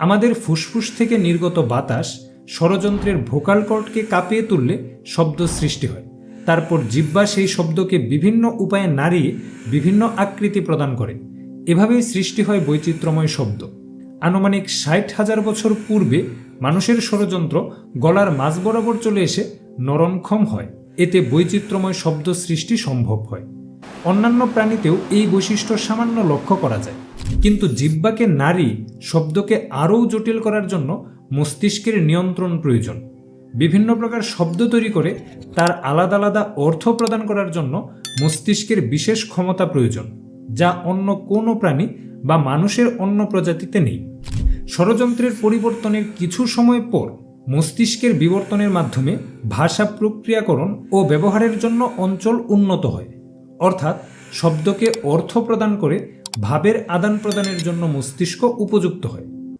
আমাদের ফুসফুস থেকে নির্গত বাতাস ষড়যন্ত্রের ভোকাল কর্ডকে কাঁপিয়ে তুললে শব্দ সৃষ্টি হয়। তারপর জিব্বা সেই শব্দকে বিভিন্ন উপায়ে নাড়িয়ে বিভিন্ন আকৃতি প্রদান করে। এভাবেই সৃষ্টি হয় বৈচিত্র্যময় শব্দ। আনুমানিক ষাট হাজার বছর পূর্বে মানুষের ষড়যন্ত্র গলার মাঝ বরাবর চলে এসে নরমক্ষম হয়। এতে বৈচিত্র্যময় শব্দ সৃষ্টি সম্ভব হয়। অন্যান্য প্রাণীতেও এই বৈশিষ্ট্য সামান্য লক্ষ্য করা যায়। কিন্তু জিব্বাকে নারী শব্দকে আরও জটিল করার জন্য মস্তিষ্কের নিয়ন্ত্রণ প্রয়োজন। বিভিন্ন প্রকার শব্দ তৈরি করে তার আলাদা আলাদা অর্থ প্রদান করার জন্য মস্তিষ্কের বিশেষ ক্ষমতা প্রয়োজন, যা অন্য কোনো প্রাণী বা মানুষের অন্য প্রজাতিতে নেই। ষড়যন্ত্রের পরিবর্তনের কিছু সময় পর মস্তিষ্কের বিবর্তনের মাধ্যমে ভাষা প্রক্রিয়াকরণ ও ব্যবহারের জন্য অঞ্চল উন্নত হয়। অর্থাৎ শব্দকে অর্থ প্রদান করে ভাবের আদান প্রদানের জন্য মস্তিষ্ক উপযুক্ত হয়।